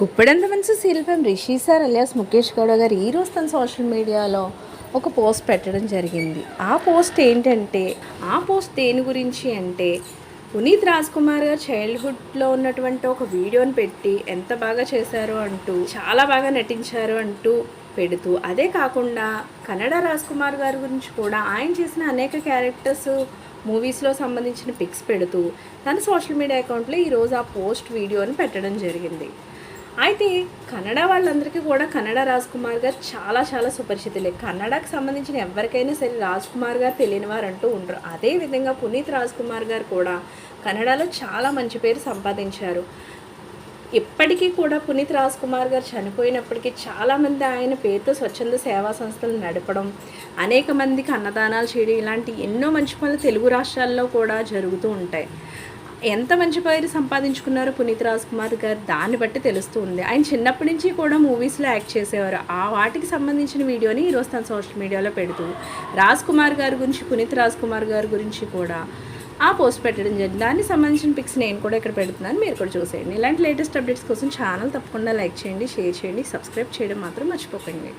గుప్పెడంత మంచి శిల్పం. Rishi sir alias Mukesh Gowda గారు ఈరోజు తన సోషల్ మీడియాలో ఒక పోస్ట్ పెట్టడం జరిగింది. ఆ పోస్ట్ ఏంటంటే ఆ పోస్ట్ దేని గురించి అంటే పునీత్ రాజ్ కుమార్ గారు చైల్డ్హుడ్లో ఉన్నటువంటి ఒక వీడియోని పెట్టి ఎంత బాగా చేశారు అంటూ చాలా బాగా నటించారు అంటూ పెడుతూ అదే కాకుండా కన్నడ రాజ్ కుమార్ గారి గురించి కూడా ఆయన చేసిన అనేక క్యారెక్టర్స్ మూవీస్లో సంబంధించిన పిక్స్ పెడుతూ తన సోషల్ మీడియా అకౌంట్లో ఈరోజు ఆ పోస్ట్ వీడియోని పెట్టడం జరిగింది. అయితే కన్నడ వాళ్ళందరికీ కూడా కన్నడ రాజ్ కుమార్ గారు చాలా చాలా సుపరిచితులే. కన్నడకు సంబంధించిన ఎవరికైనా సరే రాజ్ కుమార్ గారు తెలియని వారు అంటూ ఉండరు అదేవిధంగా పునీత్ రాజ్ కుమార్ గారు కూడా కన్నడలో చాలా మంచి పేరు సంపాదించారు. ఇప్పటికీ కూడా పునీత్ రాజ్ కుమార్ గారు చనిపోయినప్పటికీ చాలామంది ఆయన పేరుతో స్వచ్ఛంద సేవా సంస్థలు నడపడం అనేక మందికి అన్నదానాలు చేయడం ఇలాంటి ఎన్నో మంచి పనులు తెలుగు రాష్ట్రాల్లో కూడా జరుగుతూ ఉంటాయి. ఎంత మంచి పేరు సంపాదించుకున్నారో పునీత్ రాజ్ కుమార్ గారు దాన్ని బట్టి తెలుస్తూ ఉంది. ఆయన చిన్నప్పటి నుంచి కూడా మూవీస్లో యాక్ట్ చేసేవారు. ఆ వాటికి సంబంధించిన వీడియోని ఈరోజు తన సోషల్ మీడియాలో పెడుతూ రాజ్ కుమార్ గారి గురించి పునీత్ రాజ్ కుమార్ గారి గురించి కూడా ఆ పోస్ట్ పెట్టడం జరిగింది. దానికి సంబంధించిన పిక్స్ నేను కూడా ఇక్కడ పెడుతున్నాను. మీరు కూడా చూసేయండి. ఇలాంటి లేటెస్ట్ అప్డేట్స్ కోసం ఛానల్ తప్పకుండా లైక్ చేయండి షేర్ చేయండి సబ్స్క్రైబ్ చేయడం మాత్రం మర్చిపోకండి.